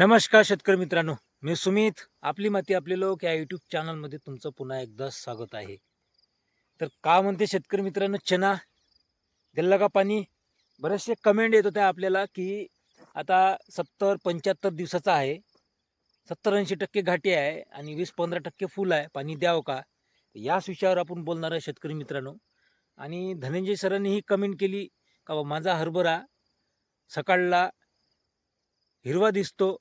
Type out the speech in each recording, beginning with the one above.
नमस्कार शेतकरी मित्रांनो मी सुमित. आपली माती आपले लोक या यूट्यूब चॅनलमध्ये तुमचं पुन्हा एकदा स्वागत आहे. तर का म्हणते शेतकरी मित्रांनो चना दिल्ला का पाणी? बरेचसे कमेंट येत होत्या आपल्याला की आता सत्तर पंच्याहत्तर दिवसाचा आहे. सत्तर ऐंशी टक्के घाटी आहे आणि वीस पंधरा टक्के फुल आहे. पाणी द्यावं का? याच विषयावर आपण बोलणार आहे शेतकरी मित्रांनो. आणि धनंजय सरांनी ही कमेंट केली का माझा हरभरा सकाळला हिरवा दिसतो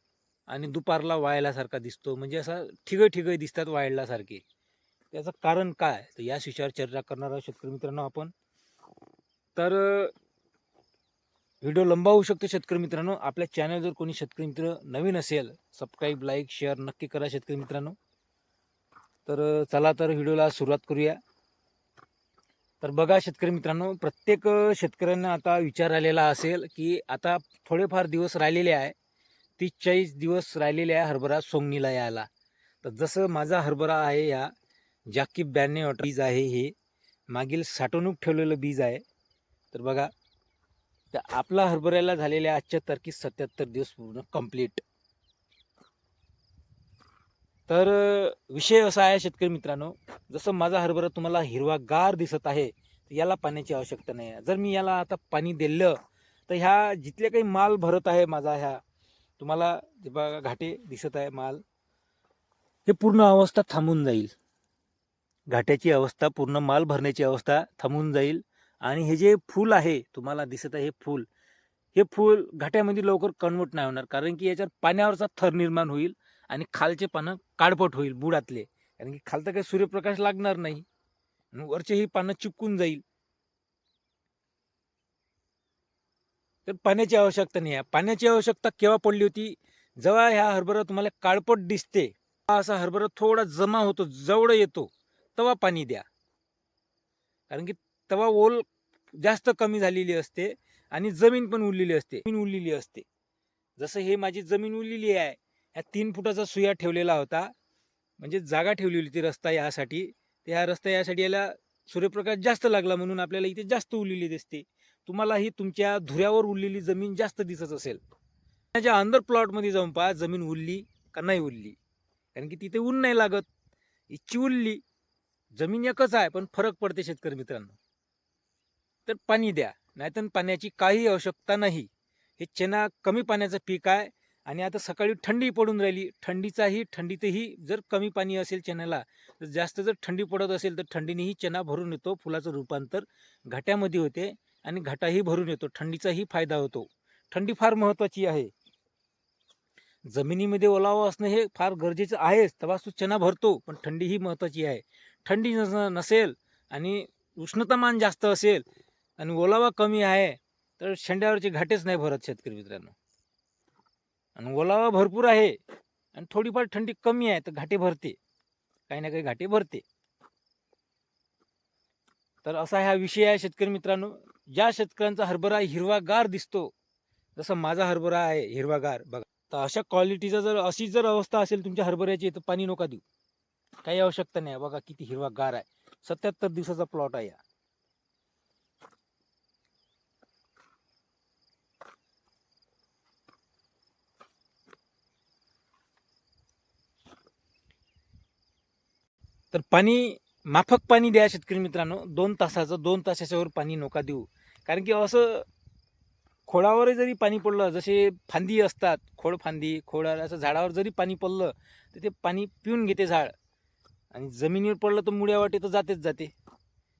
आणि दुपारला वाळल्यासारखा दिसतो. म्हणजे असा ठिगळ ठिगं दिसतात वाळल्यासारखे. त्याचं कारण काय? तर याच विषयावर चर्चा करणार आहोत शेतकरी मित्रांनो आपण. तर व्हिडिओ लंबा होऊ शकतो शेतकरी मित्रांनो. आपल्या चॅनल जर कोणी शेतकरी मित्र नवीन असेल सबस्क्राईब लाईक शेअर नक्की करा शेतकरी मित्रांनो. तर चला तर व्हिडिओला सुरुवात करूया. तर बघा शेतकरी मित्रांनो प्रत्येक शेतकऱ्यांना आता विचार आलेला असेल की आता थोडेफार दिवस राहिलेले आहे. तीस चाळीस दिवस राहिलेले आहे हरभरा सोंगणीला यायला. तर जसं माझा हरभरा आहे या जाकीब ब्याण्णव अठरा बीज आहे हे मागील साठवणूक ठेवलेलं बीज आहे. तर बघा तर आपला हरभऱ्याला झालेल्या आजच्या तारखेस सत्याहत्तर दिवस पूर्ण कंप्लीट तर विषय असा आहे शेतकरी मित्रांनो जसं माझा हरभरा तुम्हाला हिरवागार दिसत आहे तर याला पाण्याची आवश्यकता नाही. आहे जर मी याला आता पाणी दिलं तर ह्या जिथले काही माल भरत आहे माझा ह्या तुम्हाला जे बघा घाटे दिसत आहे माल. हे पूर्ण अवस्था थांबून जाईल. घाट्याची अवस्था पूर्ण माल भरण्याची अवस्था थांबून जाईल. आणि हे जे फूल आहे तुम्हाला दिसत आहे हे फूल हे फूल घाट्यामध्ये लवकर कन्वर्ट नाही होणार. कारण की याच्यावर पाण्यावरचा थर निर्माण होईल आणि खालचे पानं काळपट होईल बुडातले. कारण की खालतं काही सूर्यप्रकाश लागणार नाही. वरचे ही पानं चिपकून जाईल. तर पाण्याची आवश्यकता नाही आहे. पाण्याची आवश्यकता केव्हा पडली होती? जेव्हा ह्या हरभरा तुम्हाला काळपट दिसते असा हरभरा थोडा जमा होतो जवळ येतो तेव्हा पाणी द्या. कारण की तेव्हा ओल जास्त कमी झालेली असते आणि जमीन पण उरलेली असते. जमीन उरलेली असते. जसं हे माझी जमीन उरलेली आहे ह्या तीन फुटाचा सुया ठेवलेला होता. म्हणजे जागा ठेवलेली होती रस्ता यासाठी. तर ह्या रस्ता यासाठी याला सूर्यप्रकाश जास्त लागला म्हणून आपल्याला इथे जास्त उरलेली दिसते. तुम्हाला ही तुमच्या धुऱ्यावर उरलेली जमीन जास्त दिसत असेल. त्याच्या अंदर प्लॉटमध्ये जाऊन पहा जमीन उरली का नाही उरली? कारण की तिथे ऊन नाही लागत इच्छी उरली. जमीन एकच आहे पण फरक पडते शेतकरी मित्रांनो. तर पाणी द्या नाहीतर पाण्याची काही आवश्यकता नाही. हे चना कमी पाण्याचं पीक आहे आणि आता सकाळी थंडी पडून राहिली. थंडीचाही थंडीतही जर कमी पाणी असेल चण्याला तर जास्त जर थंडी पडत असेल तर थंडीनेही चना भरून येतो फुलाचं रूपांतर घाट्यामध्ये होते. आणि घाटाही भरून येतो थंडीचाही फायदा होतो. थंडी फार महत्त्वाची आहे. जमिनीमध्ये ओलावा असणं हे फार गरजेचं आहेच. तेव्हाच तो चना भरतो पण थंडी ही महत्वाची आहे. थंडी नस नसेल आणि उष्णतामान जास्त असेल आणि ओलावा कमी आहे तर शेंड्यावरचे घाटेच नाही भरत शेतकरी मित्रांनो. आणि ओलावा भरपूर आहे आणि थोडीफार थंडी कमी आहे तर घाटे भरते. काही ना काही घाटे भरते. तर असा हा विषय आहे शेतकरी मित्रांनो. ज्या शेतकऱ्यांचा हरभरा हिरवागार दिसतो. जसं माझा हरभरा आहे हिरवागार बघा. तर अशा क्वालिटीचा जर अशी जर अवस्था असेल तुमच्या हरभऱ्याची तर पाणी नका देऊ. काही आवश्यकता नाही. बघा किती हिरवागार आहे. सत्याहत्तर दिवसाचा प्लॉट आहे या. तर पाणी माफक पाणी द्या शेतकरी मित्रांनो. दोन तासाचं दोन तासाच्यावर पाणी नका देऊ. कारण की असं खोडावर जरी पाणी पडलं जसे फांदी असतात खोड फांदी खोड असं झाडावर जरी पाणी पडलं तर ते पाणी पिऊन घेते झाड. आणि जमिनीवर पडलं तर मुळ्या वाटे तर जातेच जाते.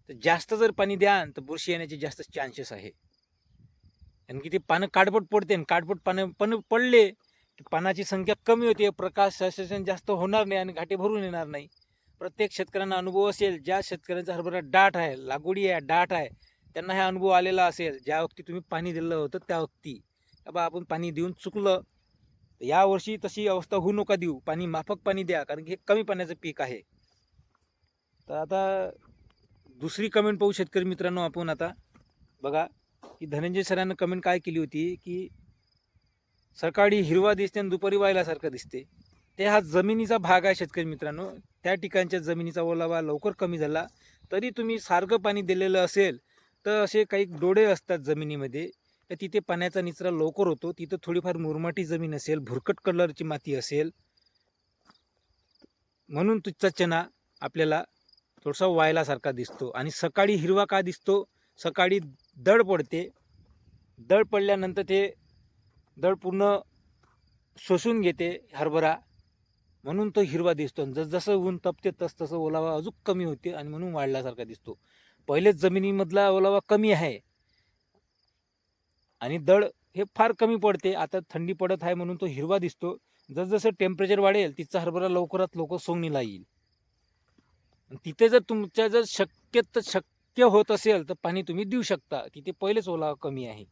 तर जास्त जर पाणी द्या तर बुरशी येण्याचे जास्त चान्सेस आहे. कारण की ते पानं काडपट पडते आणि काडपट पानं पण पडले की पानाची संख्या कमी होते. प्रकाश संश्लेषण जास्त होणार नाही आणि घाटे भरून येणार नाही. प्रत्येक शेतकऱ्यांना अनुभव असेल ज्या शेतकऱ्यांचा हरभरा डाट आहे लागवडी आहे डाट आहे त्यांना हा अनुभव आलेला असेल. ज्या वक्ती तुम्ही पाणी दिलं होतं त्या वक्ती. बा आपण पाणी देऊन चुकलं तर यावर्षी तशी अवस्था होऊ नका देऊ. पाणी माफक पाणी द्या कारण की हे कमी पाण्याचं पीक आहे. तर आता दुसरी कमेंट पाहू शेतकरी मित्रांनो आपण आता. बघा की धनंजय सरांनं कमेंट काय केली होती की सकाळी हिरवा दिसते आणि दुपारी वायलासारखं दिसते. ते हा जमिनीचा भाग आहे शेतकरी मित्रांनो. त्या ठिकाणच्या जमिनीचा ओलावा लवकर कमी झाला. तरी तुम्ही सारखं पाणी दिलेलं असेल तर असे काही डोळे असतात जमिनीमध्ये. तर तिथे पाण्याचा निचरा लवकर होतो. तिथं थोडीफार मुरमाटी जमीन असेल भुरकट कलरची माती असेल. म्हणून तुझचा चना आपल्याला थोडासा वायलासारखा दिसतो. आणि सकाळी हिरवा का दिसतो? सकाळी दड पडते. दड पडल्यानंतर ते दड पूर्ण शोषून घेते हरभरा. म्हणून तो हिरवा दिसतो. आणि जसजसं ऊन तपते तस तसं ओलावा अजून कमी होते आणि म्हणून वाढल्यासारखा दिसतो. पहिलेच जमिनीमधला ओलावा कमी आहे. आणि दड हे फार कमी पडते. आता थंडी पडत आहे म्हणून तो हिरवा दिसतो. जसजसं टेम्परेचर वाढेल तिचा हरभरा लवकरात लवकर सोंगणीला येईल. आणि तिथे जर तुमच्या जर शक्य तर शक्य होत असेल तर पाणी तुम्ही देऊ शकता तिथे पहिलेच ओलावा कमी आहे.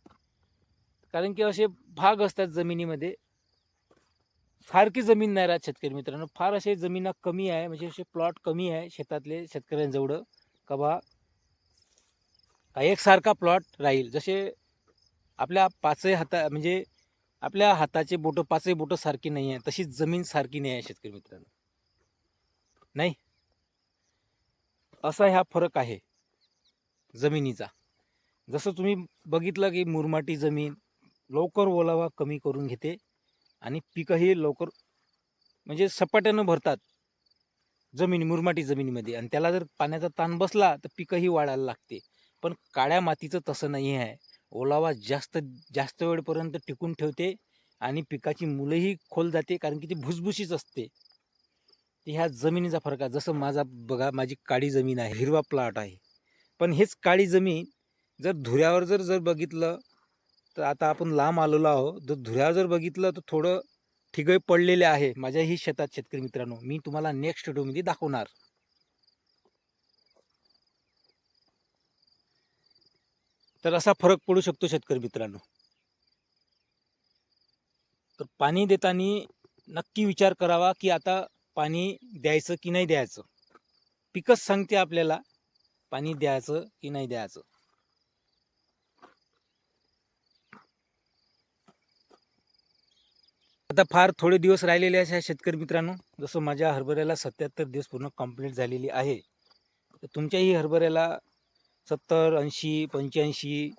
कारण की असे भाग असतात जमिनीमध्ये फारकी जमीन नाही राहत शेतकरी मित्रांनो. फार असे जमिना कमी आहे म्हणजे असे प्लॉट कमी आहे शेतातले शेतकऱ्यांजवळ. का बा का एकसारखा प्लॉट राहील. जसे आपल्या पाचही हाता म्हणजे आपल्या हाताचे बोटं पाचही बोटं सारखी नाही आहे तशीच जमीन सारखी नाही आहे शेतकरी मित्रांनो. नाही? असा ह्या फरक आहे जमिनीचा. जसं तुम्ही बघितलं की मुरमाटी जमीन लवकर ओलावा कमी करून घेते. आणि पिकंही लवकर म्हणजे सपाट्यानं भरतात. जमीन मुरमाटी जमिनीमध्ये. आणि त्याला जर पाण्याचा ताण बसला तर पिकंही वाढायला लागते. पण काळ्या मातीचं तसं नाही आहे. ओलावा जास्त जास्त वेळपर्यंत टिकून ठेवते आणि पिकाची मुलंही खोल जाते कारण की ती भुसभुशीच असते. ह्या जमिनीचा फरक आहे. जसं माझा बघा माझी काळी जमीन आहे हिरवा प्लॉट आहे. पण हेच काळी जमीन जर धुऱ्यावर जर जर बघितलं तर आता आपण लांब आलेलो आहो जर धुऱ्यावर जर बघितलं तर थोडं ठिगळ पडलेले आहे माझ्याही शेतात शेतकरी मित्रांनो. मी तुम्हाला नेक्स्ट व्हिडिओमध्ये दाखवणार. तर असा फरक पडू शकतो शेतकरी मित्रांनो. तर पाणी देताना नक्की विचार करावा की आता पाणी द्यायचं की नाही द्यायचं. पिकच सांगते आपल्याला पाणी द्यायचं की नाही द्यायचं. आता फार थोडे दिवस राहिलेले अशा शेतकरी मित्रांनो जसं माझ्या हरभऱ्याला सत्याहत्तर दिवस पूर्ण कंप्लीट झालेली आहे. तर तुमच्याही हरभऱ्याला सत्तर ऐंशी पंच्याऐंशी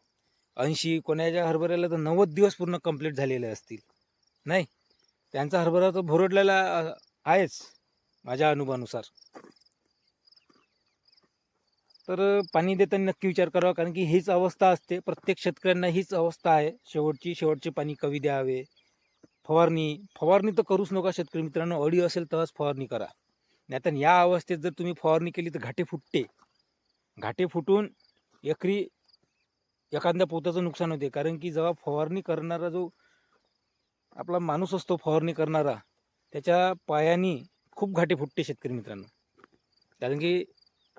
ऐंशी कोणाच्या हरभऱ्याला तर नव्वद दिवस पूर्ण कंप्लीट झालेले असतील नाही? त्यांचा हरभरा तर भोरडलेला आहेच माझ्या अनुभवानुसार. तर पाणी देताना नक्की विचार करावा कारण की हीच अवस्था असते प्रत्येक शेतकऱ्यांना हीच अवस्था आहे. शेवटची शेवटचे पाणी कवी द्यावे फवारणी फवारणी तर करूच नका शेतकरी मित्रांनो. अडी असेल तेव्हाच फवारणी करा. नाहीतर या अवस्थेत जर तुम्ही फवारणी केली तर घाटे फुटते. घाटे फुटून एकरी एखाद्या पोताचं नुकसान होते. कारण की जेव्हा फवारणी करणारा जो आपला माणूस असतो फवारणी करणारा त्याच्या पायानी खूप घाटे फुटते शेतकरी मित्रांनो. कारण की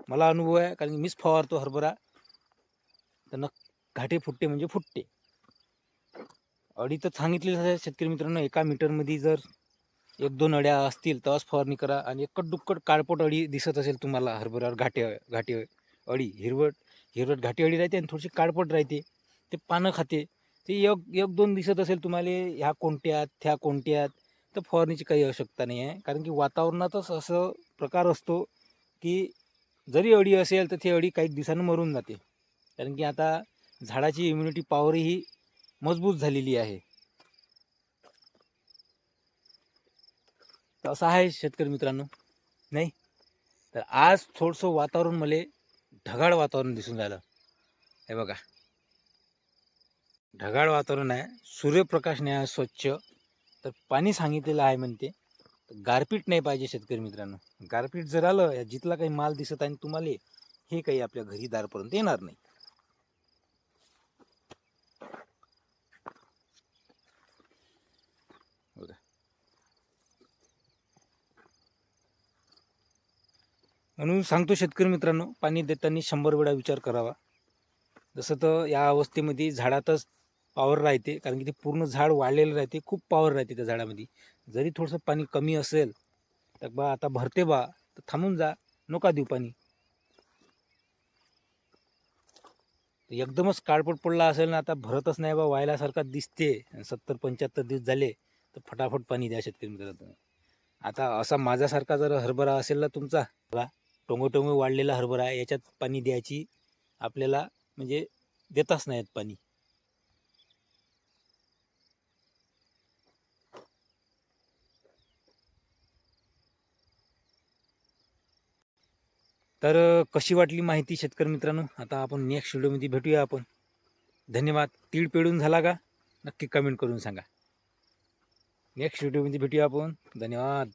मला अनुभव आहे कारण की मीच फवारतो हरभरा. तर न घाटे फुटते म्हणजे फुटते. अडी तर सांगितलेलं आहे शेतकरी मित्रांनो एका मीटरमध्ये जर एक दोन अड्या असतील तवाच फवारणी करा आणि एकट दुक्कट काळपट अडी दिसत असेल तुम्हाला हरभऱ्यावर घाटे घाटे अडी हिरवट हिरवट घाटी अडी राहते आणि थोडीशी काळपट राहते ते पानं खाते ते एक एक दोन दिसत असेल तुम्हाला ह्या कोणत्यात त्या कोणत्यात तर फवारणीची काही आवश्यकता नाही आहे. कारण की वातावरणातच असं प्रकार असतो की जरी अडी असेल तर ती अडी काही दिवसानं मरून जाते. कारण की आता झाडाची इम्युनिटी पॉवरही मजबूत झालेली आहे. तर असं आहे शेतकरी मित्रांनो. नाही? तर आज थोडंसं वातावरण मला ढगाळ वातावरण दिसून राहिलं. हे बघा. ढगाळ वातावरण आहे. सूर्यप्रकाश नाही आहे स्वच्छ. तर पाणी सांगितलेलं आहे म्हणते. तर गारपीट नाही पाहिजे शेतकरी मित्रांनो. गारपीट जर आलं या जिथला काही माल दिसत आहे आणि तुम्हाला हे काही आपल्या घरी दारपर्यंत येणार नाही. म्हणून सांगतो शेतकरी मित्रांनो पाणी देताना शंभर वेळा विचार करावा. जसं तर या अवस्थेमध्ये झाडातच पॉवर राहते कारण की ते पूर्ण झाड वाढलेलं राहते खूप पॉवर राहते त्या झाडामध्ये. जरी थोडंसं पाणी कमी असेल तर बा आता भरते बा तर थांबून जा नका देऊ पाणी. एकदमच काळपट पडला असेल ना आता भरतच नाही बा व्हायलासारखा दिसते. सत्तर पंच्याहत्तर दिवस झाले तर फटाफट पाणी द्या शेतकरी मित्रांनो. आता असा माझ्यासारखा जर हरभरा असेल ना तुमचा टोंगोटोंग वाढलेला हरभरा आहे याच्यात पाणी द्यायची आपल्याला म्हणजे देताच नाहीत पाणी. तर कशी वाटली माहिती शेतकरी मित्रांनो? आता आपण नेक्स्ट व्हिडिओमध्ये भेटूया आपण. धन्यवाद. तीळ पेडून झाला का? नक्की कमेंट करून सांगा. नेक्स्ट व्हिडिओमध्ये भेटूया आपण. धन्यवाद.